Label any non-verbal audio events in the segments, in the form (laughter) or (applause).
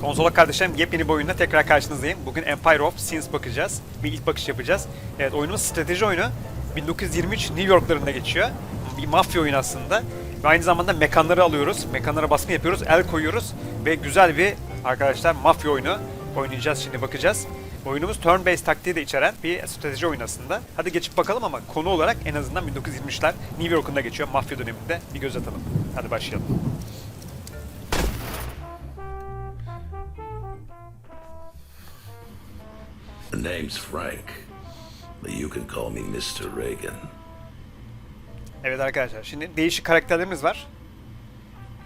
Konsola kardeşlerim yepyeni bir oyunda tekrar karşınızdayım. Bugün Empire of Sins bakacağız. Bir ilk bakış yapacağız. Evet oyunumuz strateji oyunu. 1923 New York'larında geçiyor. Bir mafya oyunu aslında. Ve aynı zamanda mekanları alıyoruz. Mekanlara baskın yapıyoruz, el koyuyoruz. Ve güzel bir arkadaşlar mafya oyunu oynayacağız şimdi bakacağız. Oyunumuz turn-based taktiği de içeren bir strateji oyunu aslında. Hadi geçip bakalım ama konu olarak en azından 1923'ler New York'unda geçiyor. Mafya döneminde bir göz atalım. Hadi başlayalım. The name's Frank, but you can call me Mr. Reagan. Evet arkadaşlar şimdi değişik karakterlerimiz var.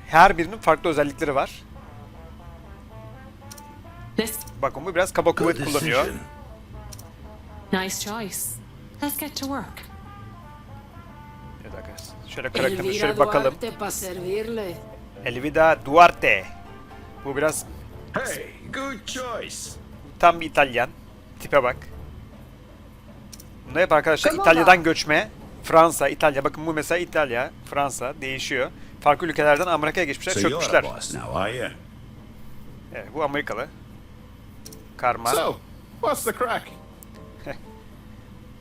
Her birinin farklı özellikleri var. This Bakın bu biraz kaba Good kuvvet kullanıyor. decision. nice choice. Let's get to work. Evet arkadaşlar. Şöyle karakterimize Elvira şöyle bakalım. Duarte para servirle. Elvida Duarte. Bu biraz Hey, good choice. tam bir İtalyan. Tipe bak. Bunu hep arkadaşlar Come İtalya'dan göçme. Fransa, İtalya. Bakın bu mesela İtalya, Fransa değişiyor. Farklı ülkelerden Amerika'ya geçmişler, çökmüşler. boss now, are you? Evet, bu Amerikalı. Karma. So, what's the crack? (laughs)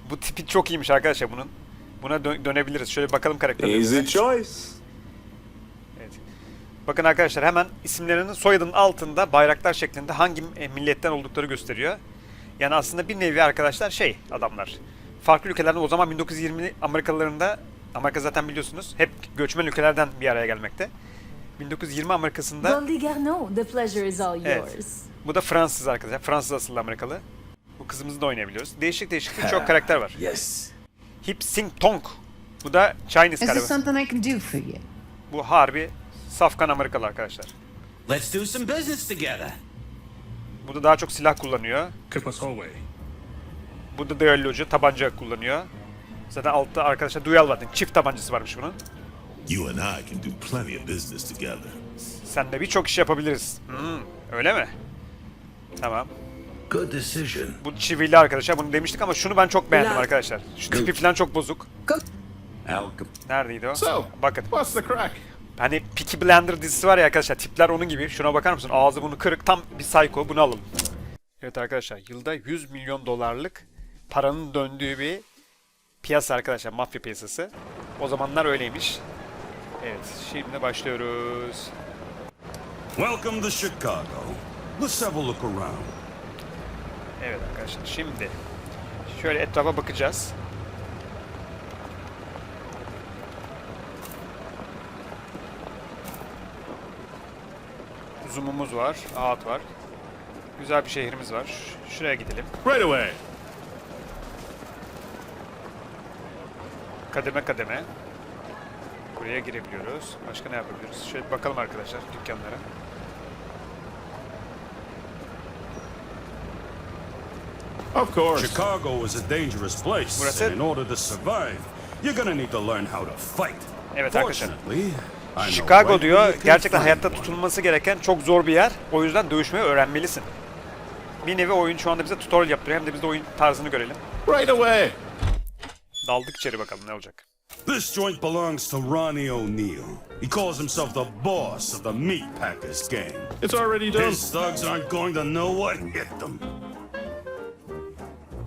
Bu tipi çok iyiymiş arkadaşlar bunun. Buna dö- dönebiliriz. Şöyle bakalım karakterlerimize. Easy choice. Evet. Bakın arkadaşlar hemen isimlerinin soyadının altında bayraklar şeklinde hangi e, milletten oldukları gösteriyor. Yani aslında bir nevi arkadaşlar şey adamlar. Farklı ülkelerden o zaman 1920 Amerikalılarında Amerika zaten biliyorsunuz hep göçmen ülkelerden bir araya gelmekte. 1920 Amerikasında Goldie Garneau, the pleasure is all Evet. yours. bu da Fransız arkadaşlar. Fransız asıllı Amerikalı. Bu kızımızı da oynayabiliyoruz. Değişik değişik birçok karakter var. Yes. Hip Sing Tong. Bu da Chinese galiba. something I can do for you? Bu harbi safkan Amerikalı arkadaşlar. Let's do some business together. Bu da daha çok silah kullanıyor. ¿Qué pasó, güey? Bu da düellocu, tabanca kullanıyor. Zaten altta arkadaşlar duel vardı. Çift tabancası varmış bunun. You and I can do plenty of business together. Seninle birçok iş yapabiliriz. Hmm, öyle mi? Tamam. Good decision. Bu çivili arkadaşlar bunu demiştik ama şunu ben çok beğendim arkadaşlar. Şu tipi falan çok bozuk. Neredeydi o? So, Bakın. what's the crack? Hani Peaky Blender dizisi var ya arkadaşlar tipler onun gibi. Şuna bakar mısın? Ağzı bunu kırık tam bir psycho bunu alalım. Evet arkadaşlar yılda 100 milyon dolarlık paranın döndüğü bir piyasa arkadaşlar mafya piyasası. O zamanlar öyleymiş. Evet şimdi başlıyoruz. Welcome to Chicago. Let's have a look around. Evet arkadaşlar şimdi şöyle etrafa bakacağız. Zoom'umuz var, ağıt var. Güzel bir şehrimiz var. Şuraya gidelim. Right away. Kademe kademe. Buraya girebiliyoruz. Başka ne yapabiliriz? Şöyle bakalım arkadaşlar dükkanlara. Of course. Chicago is a dangerous place, Burası- and in order to survive, you're gonna need to learn how to fight. Evet arkadaşlar. Fortunately, Chicago diyor gerçekten hayatta tutulması gereken çok zor bir yer. O yüzden dövüşmeyi öğrenmelisin. Bir nevi oyun şu anda bize tutorial yaptırıyor. Hem de biz de oyun tarzını görelim. Right away. Daldık içeri bakalım ne olacak. This joint belongs to Ronnie O'Neill. He calls himself the boss of the Meat Packers gang. It's already done. His thugs aren't going to know what hit them.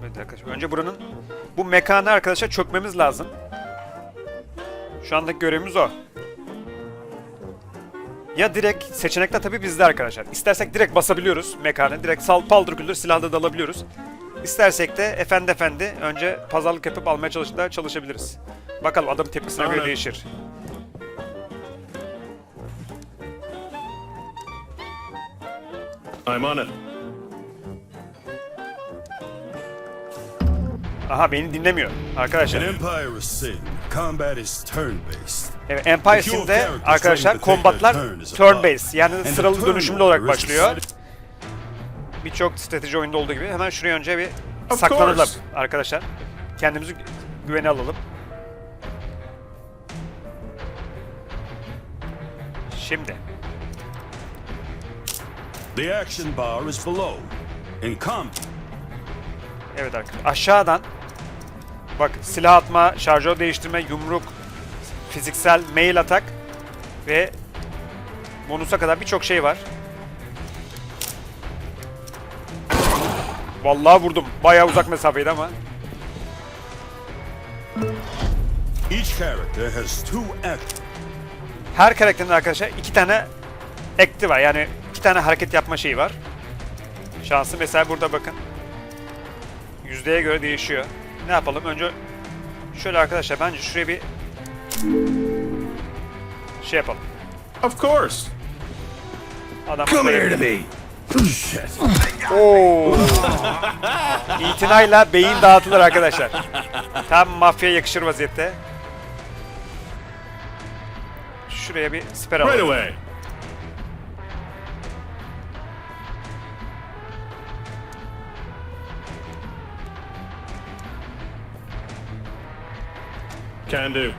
Evet arkadaşlar. Önce buranın bu mekanı arkadaşlar çökmemiz lazım. Şu andaki görevimiz o. Ya direkt seçenekler tabii bizde arkadaşlar. İstersek direkt basabiliyoruz mekanı. Direkt sal paldır küldür silahla dalabiliyoruz. İstersek de efendi efendi önce pazarlık yapıp almaya çalıştılar çalışabiliriz. Bakalım adamın tepkisine göre Aynen. değişir. I'm on it. Aha beni dinlemiyor In arkadaşlar. Empire of Sin, combat is turn-based. Evet, Empire Sin'de arkadaşlar kombatlar turn based yani sıralı dönüşümlü olarak başlıyor. Birçok strateji oyunda olduğu gibi hemen şuraya önce bir saklanalım arkadaşlar. Kendimizi gü- güvene alalım. Şimdi The action bar is below. In combat, evet arkadaşlar aşağıdan bak silah atma, şarjör değiştirme, yumruk, fiziksel mail atak ve bonusa kadar birçok şey var. Vallahi vurdum. Bayağı uzak mesafeydi ama. Each character has two. Her karakterin arkadaşlar iki tane act'i var. Yani iki tane hareket yapma şeyi var. Şansı mesela burada bakın. Yüzdeye göre değişiyor. Ne yapalım? Önce şöyle arkadaşlar bence şuraya bir şey yapalım. Of course. Adam Come here to me. Shit. Oo. (laughs) İtinayla beyin dağıtılır arkadaşlar. Tam mafya yakışır vaziyette. Şuraya bir siper Right alalım. away. Can do.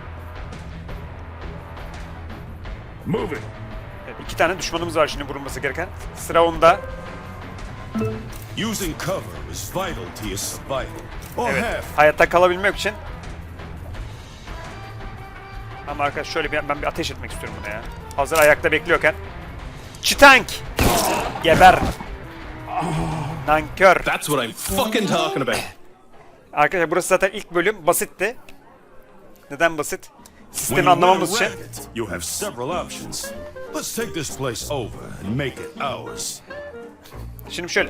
Move it. İki tane düşmanımız var şimdi vurulması gereken. Sıra onda. Using cover is vital to your survival. Or Evet. half. Hayatta kalabilmek için. Ama arkadaş şöyle bir ben bir ateş etmek istiyorum buna ya. Hazır ayakta bekliyorken. Çitank! Geber! Nankör! That's what I'm fucking talking about. Arkadaşlar burası zaten ilk bölüm basitti. Neden basit? Sistemi anlamamız için. you have several options. Let's take this place over and make it ours. Şimdi şöyle.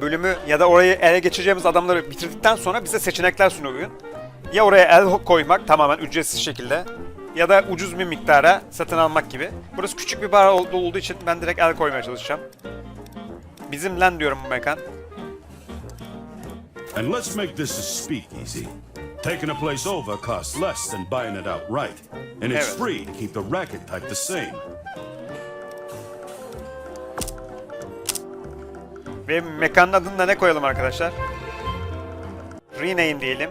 Bölümü ya da orayı ele geçireceğimiz adamları bitirdikten sonra bize seçenekler sunuyor oyun. Ya oraya el koymak tamamen ücretsiz şekilde ya da ucuz bir miktara satın almak gibi. Burası küçük bir bar ol- olduğu için ben direkt el koymaya çalışacağım. Bizim lan diyorum bu mekan. And let's make this a speakeasy. Taking a place over costs less than buying it outright. And it's Evet. free to keep the racket type the same. Ve mekanın adını da ne koyalım arkadaşlar? Rename diyelim.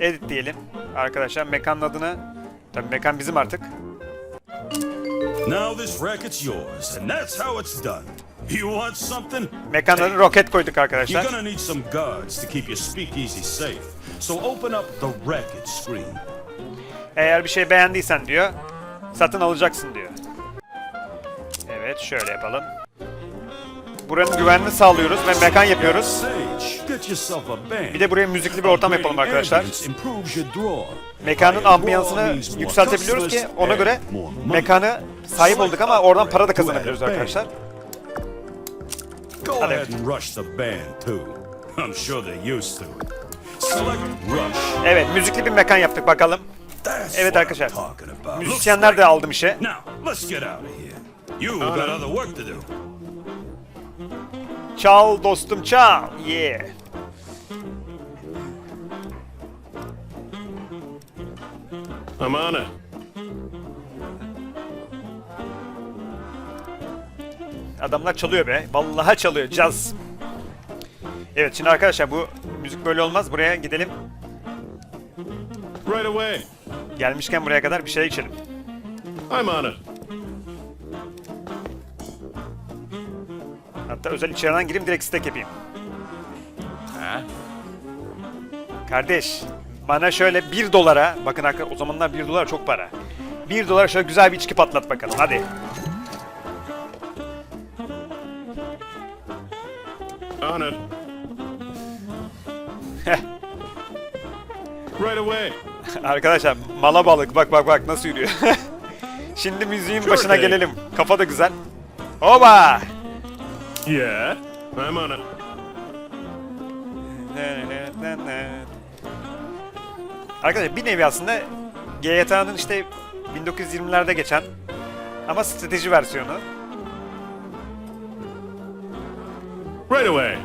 Edit diyelim. Arkadaşlar mekanın adını... Tabii mekan bizim artık. Now this racket's yours, and that's how it's done. You want something? Mekanın adını roket koyduk arkadaşlar. You're gonna need some guards to keep your speakeasy safe. So open up the racket screen. Eğer bir şey beğendiysen diyor, satın alacaksın diyor. Evet, şöyle yapalım. Buranın güvenliğini sağlıyoruz ve mekan yapıyoruz. Bir de buraya müzikli bir ortam yapalım arkadaşlar. Mekanın ambiyansını yükseltebiliyoruz ki ona göre mekanı sahip olduk ama oradan para da kazanabiliyoruz arkadaşlar. Go ahead and rush the band too. I'm sure they're used to it. Select rush. Evet, müzikli bir mekan yaptık bakalım. Evet arkadaşlar. Müzisyenler de aldım işe. Çal dostum çal. Yeah. I'm Adamlar çalıyor be. Vallahi çalıyor. Caz. Evet şimdi arkadaşlar bu müzik böyle olmaz. Buraya gidelim. Right away. Gelmişken buraya kadar bir şey içelim. I'm on it. Hatta özel içeriden gireyim direkt steak yapayım. Kardeş bana şöyle 1 dolara bakın arkadaşlar o zamanlar 1 dolar çok para. 1 dolara şöyle güzel bir içki patlat bakalım hadi. On it. right away. Arkadaşlar mala balık bak bak bak nasıl yürüyor. (laughs) Şimdi müziğin Sure başına thing. gelelim. Kafa da güzel. Oba! Yeah. I'm on it. Arkadaşlar bir nevi aslında GTA'nın işte 1920'lerde geçen ama strateji versiyonu. Right away.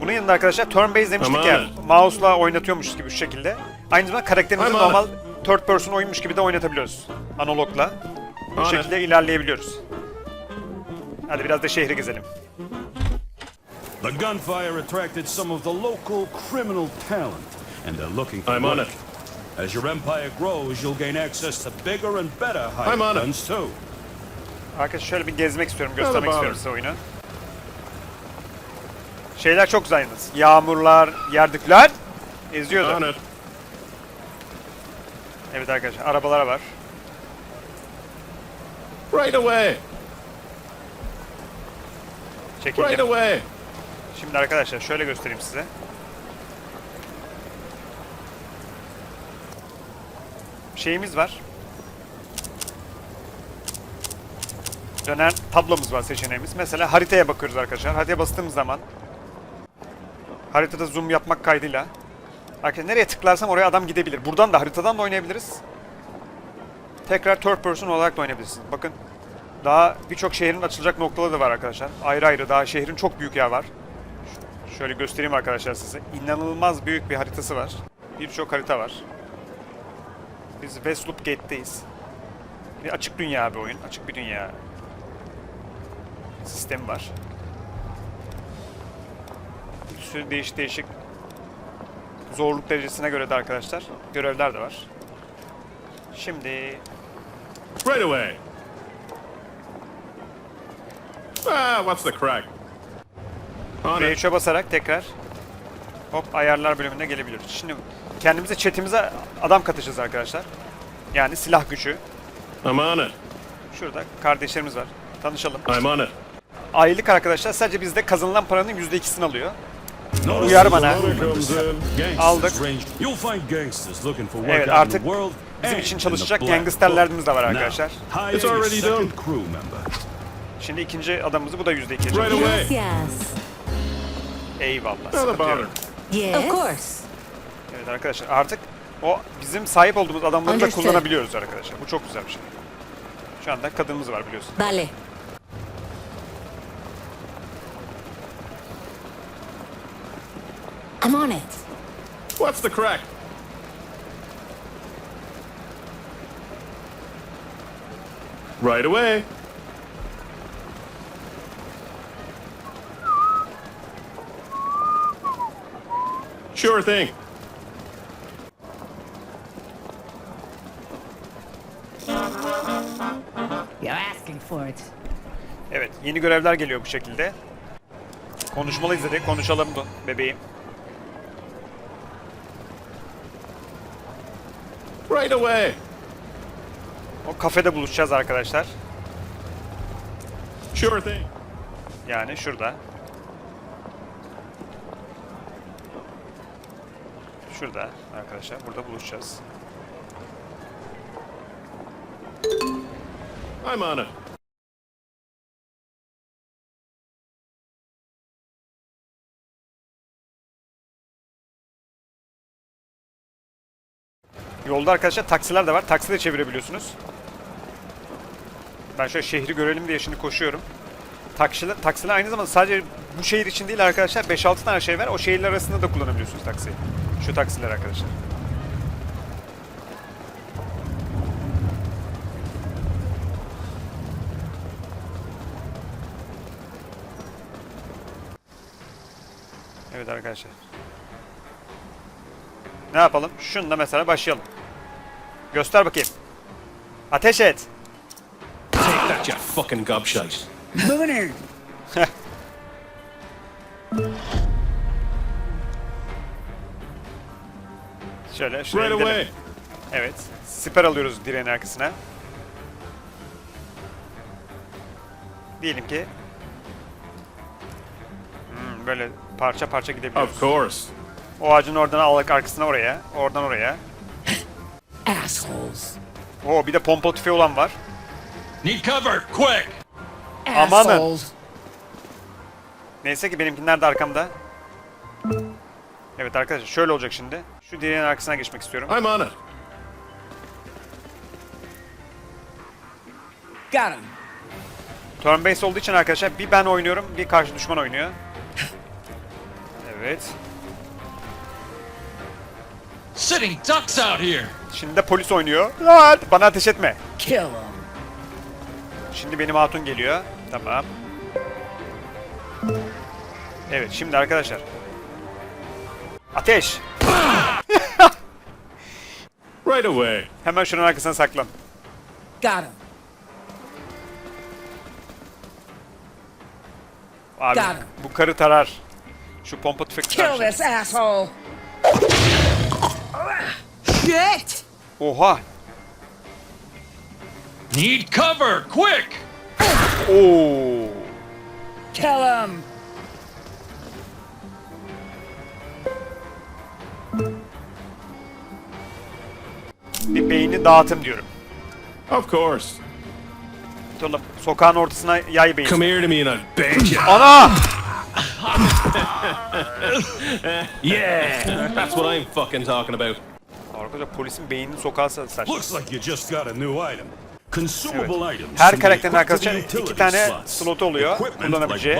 Bunun yanında arkadaşlar turn based demiştik ya. Mouse'la oynatıyormuşuz gibi şu şekilde. Aynı zamanda karakterimizi normal third person oyunmuş gibi de oynatabiliyoruz. Analogla. Bu şekilde ilerleyebiliyoruz. Hadi biraz da şehri gezelim. The gunfire attracted some of the local criminal talent, and they're looking for I'm on it. As your empire grows, you'll gain access to bigger and better I'm on hired it. guns too. Arkadaşlar şöyle bir gezmek istiyorum, göstermek istiyorum size oyunu. Şeyler çok güzel yalnız. Yağmurlar, yerdikler eziyordu. İt. Evet arkadaşlar, arabalara var. Right away. Çekildim. Right away. Şimdi arkadaşlar şöyle göstereyim size. Şeyimiz var. Dönen tablomuz var seçeneğimiz. Mesela haritaya bakıyoruz arkadaşlar. Haritaya bastığımız zaman haritada zoom yapmak kaydıyla Arkadaşlar nereye tıklarsam oraya adam gidebilir. Buradan da haritadan da oynayabiliriz. Tekrar third person olarak da oynayabilirsiniz. Bakın daha birçok şehrin açılacak noktaları da var arkadaşlar. Ayrı ayrı daha şehrin çok büyük yer var. Şöyle göstereyim arkadaşlar size. İnanılmaz büyük bir haritası var. Birçok harita var. Biz Westloop Gate'deyiz. Bir açık dünya bir oyun. Açık bir dünya sistemi var. Sürü değişik değişik zorluk derecesine göre de arkadaşlar görevler de var. Şimdi Right away. Ah, what's the crack? On it. R3'e basarak tekrar hop ayarlar bölümüne gelebiliyoruz. Şimdi kendimize chatimize adam katacağız arkadaşlar. Yani silah gücü. I'm on it. Şurada kardeşlerimiz var. Tanışalım. I'm on it. Aylık arkadaşlar sadece bizde kazanılan paranın %2'sini alıyor. Uyar bana. Aldık. range. You'll find gangsters looking for work Evet, artık the world bizim için in çalışacak gangsterlerimiz de var arkadaşlar. Şimdi ikinci adamımızı bu da %2 Right çalışıyor. Eyvallah. Yes. Of course. Evet arkadaşlar artık o bizim sahip olduğumuz adamları da kullanabiliyoruz arkadaşlar. Bu çok güzel bir şey. Şu anda kadınımız var biliyorsun. Dale. I'm on it. What's the crack? Right away. Sure thing. You're asking for it. Evet yeni görevler geliyor bu şekilde. Konuşmalıyız dedik. Konuşalım bebeğim. Right away. O kafede buluşacağız arkadaşlar. Sure thing. Yani şurada. Şurada arkadaşlar. Burada buluşacağız. I'm on it. Yolda arkadaşlar taksiler de var. Taksi de çevirebiliyorsunuz. Ben şöyle şehri görelim diye şimdi koşuyorum. Taksiler, taksiler aynı zamanda sadece bu şehir için değil arkadaşlar. 5-6 tane şey var. O şehirler arasında da kullanabiliyorsunuz taksiyi. Şu taksiler arkadaşlar. Evet arkadaşlar. Ne yapalım? Şununla mesela başlayalım. Göster bakayım. Ateş et. Take that, you fucking gobshite. (laughs) Şöyle şuraya Right gidelim. away. Evet. Siper alıyoruz direğin arkasına. Diyelim ki hmm, böyle parça parça gidebiliyoruz. Of course. O ağacın oradan aldık arkasına oraya. Oradan oraya. Assholes. Oo bir de pompalı tüfeği olan var. Need cover, quick! Amanın. Assholes. Neyse ki benimkiler de arkamda. Evet arkadaşlar şöyle olacak şimdi. Şu direğin arkasına geçmek istiyorum. I'm on it. Got him. Turn based olduğu için arkadaşlar bir ben oynuyorum, bir karşı düşman oynuyor. Evet. Sitting ducks out here! Şimdi de polis oynuyor. Lan, Bana ateş etme. Kill him. Şimdi benim hatun geliyor. Tamam. Evet şimdi arkadaşlar. Ateş. (laughs) Right away. Hemen şunun arkasına saklan. Got him. Abi Got him. bu karı tarar. Şu pompa tüfek tutar Kill this asshole. Shit! Oha. Need cover, quick! Oh, tell him! Bir beyni dağıtım diyorum. Of course. Tutalım. Sokağın ortasına yay beyni. Come here to me and I'll bang you. Ana! (laughs) (laughs) yeah, that's what I'm fucking talking about. Arkadaşlar polisin beynini sokağa saçtı. Looks like you just got a new item. Consumable items. Her karakterin arkadaşlar iki tane slotu oluyor kullanabileceği.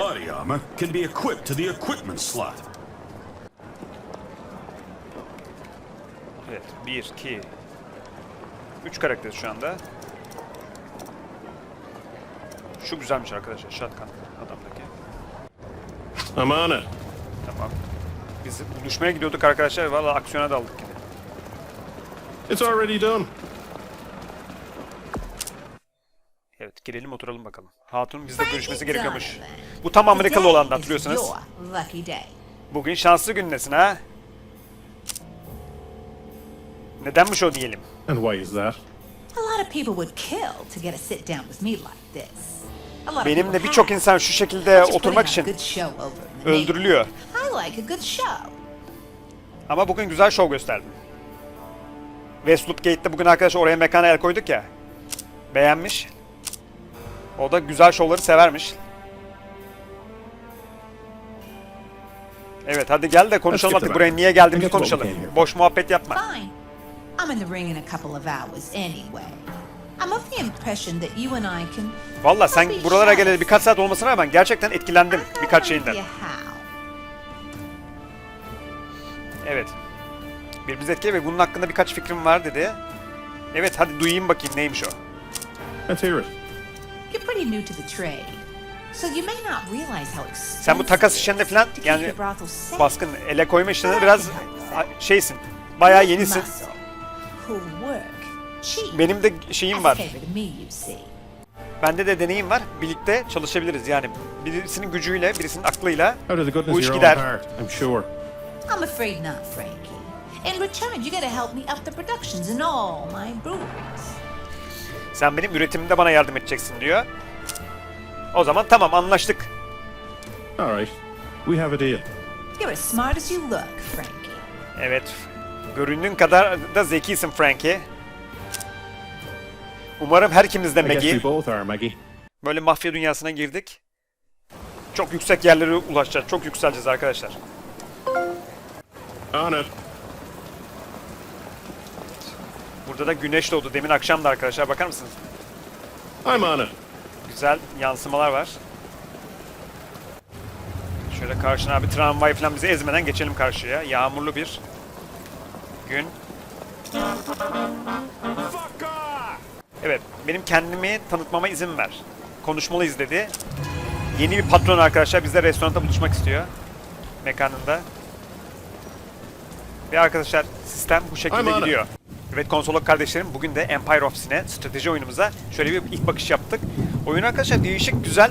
slot. Evet, 1, 2, 3 karakter şu anda. Şu güzelmiş arkadaşlar, shotgun adamdaki. İt. Tamam. Biz buluşmaya gidiyorduk arkadaşlar, valla aksiyona daldık. It's already done. Evet, girelim oturalım bakalım. Hatun bizle görüşmesi gerekiyormuş. Bu tam Amerikalı olan day. Bugün şanslı gündesin ha. Nedenmiş o diyelim. And why is that? A lot of people would kill to get a sit down with me like this. A lot of Benim people de birçok insan şu şekilde oturmak için öldürülüyor. Ama bugün güzel şov gösterdim. Westloop Gate'de bugün arkadaşlar oraya mekana el koyduk ya. Beğenmiş. O da güzel şovları severmiş. Evet hadi gel de konuşalım artık buraya niye geldiğimizi konuşalım. Boş muhabbet yapma. Fine. I'm in the ring in a couple of hours anyway. I'm of the impression that you and I can. Valla sen buralara geleli birkaç saat olmasına rağmen gerçekten etkilendim birkaç şeyinden. Evet. Birbirimizi etkile ve bunun hakkında birkaç fikrim var dedi. Evet hadi duyayım bakayım neymiş o. Let's hear it. You're pretty new to the trade. So you may not realize how expensive Sen bu takas işlerinde falan yani baskın ele koyma işlerinde biraz şeysin. Bayağı yenisin. Benim de şeyim var. Bende de deneyim var. Birlikte çalışabiliriz yani. Birisinin gücüyle, birisinin aklıyla bu iş gider. heart, I'm sure. I'm afraid not, Frankie. In return, you gotta help me up the productions in all my breweries. Sen benim üretimimde bana yardım edeceksin diyor. O zaman tamam anlaştık. All right. We have a deal. You're as smart as you look, Frankie. Evet. Göründüğün kadar da zekisin Frankie. Umarım her ikimiz de Maggie. we both are, Maggie. Böyle mafya dünyasına girdik. Çok yüksek yerlere ulaşacağız. Çok yükseleceğiz arkadaşlar. On it. Burada da güneş doğdu. Demin akşam da arkadaşlar bakar mısınız? I'm on it. Güzel yansımalar var. Şöyle karşına bir tramvay falan bizi ezmeden geçelim karşıya. Yağmurlu bir gün. Evet, benim kendimi tanıtmama izin ver. Konuşmalıyız dedi. Yeni bir patron arkadaşlar bizle restoranda buluşmak istiyor. Mekanında. Ve arkadaşlar sistem bu şekilde gidiyor. Evet konsolog kardeşlerim bugün de Empire of Sin'e strateji oyunumuza şöyle bir ilk bakış yaptık. Oyun arkadaşlar değişik güzel.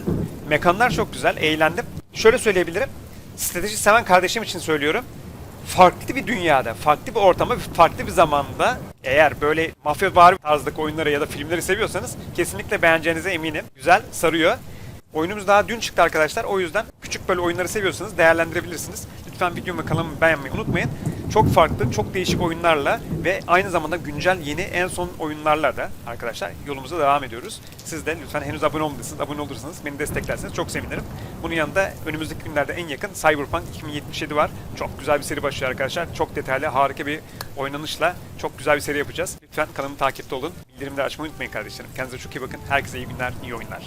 Mekanlar çok güzel. Eğlendim. Şöyle söyleyebilirim. Strateji seven kardeşim için söylüyorum. Farklı bir dünyada, farklı bir ortamda, farklı bir zamanda eğer böyle mafya var tarzdaki oyunları ya da filmleri seviyorsanız kesinlikle beğeneceğinize eminim. Güzel, sarıyor. Oyunumuz daha dün çıktı arkadaşlar. O yüzden küçük böyle oyunları seviyorsanız değerlendirebilirsiniz. Lütfen videomu kanalımı beğenmeyi unutmayın. Çok farklı, çok değişik oyunlarla ve aynı zamanda güncel yeni en son oyunlarla da arkadaşlar yolumuza devam ediyoruz. Siz de lütfen henüz abone olmadıysanız, abone olursanız beni desteklerseniz çok sevinirim. Bunun yanında önümüzdeki günlerde en yakın Cyberpunk 2077 var. Çok güzel bir seri başlıyor arkadaşlar. Çok detaylı, harika bir oynanışla çok güzel bir seri yapacağız. Lütfen kanalımı takipte olun. Bildirimleri açmayı unutmayın kardeşlerim. Kendinize çok iyi bakın. Herkese iyi günler, iyi oyunlar.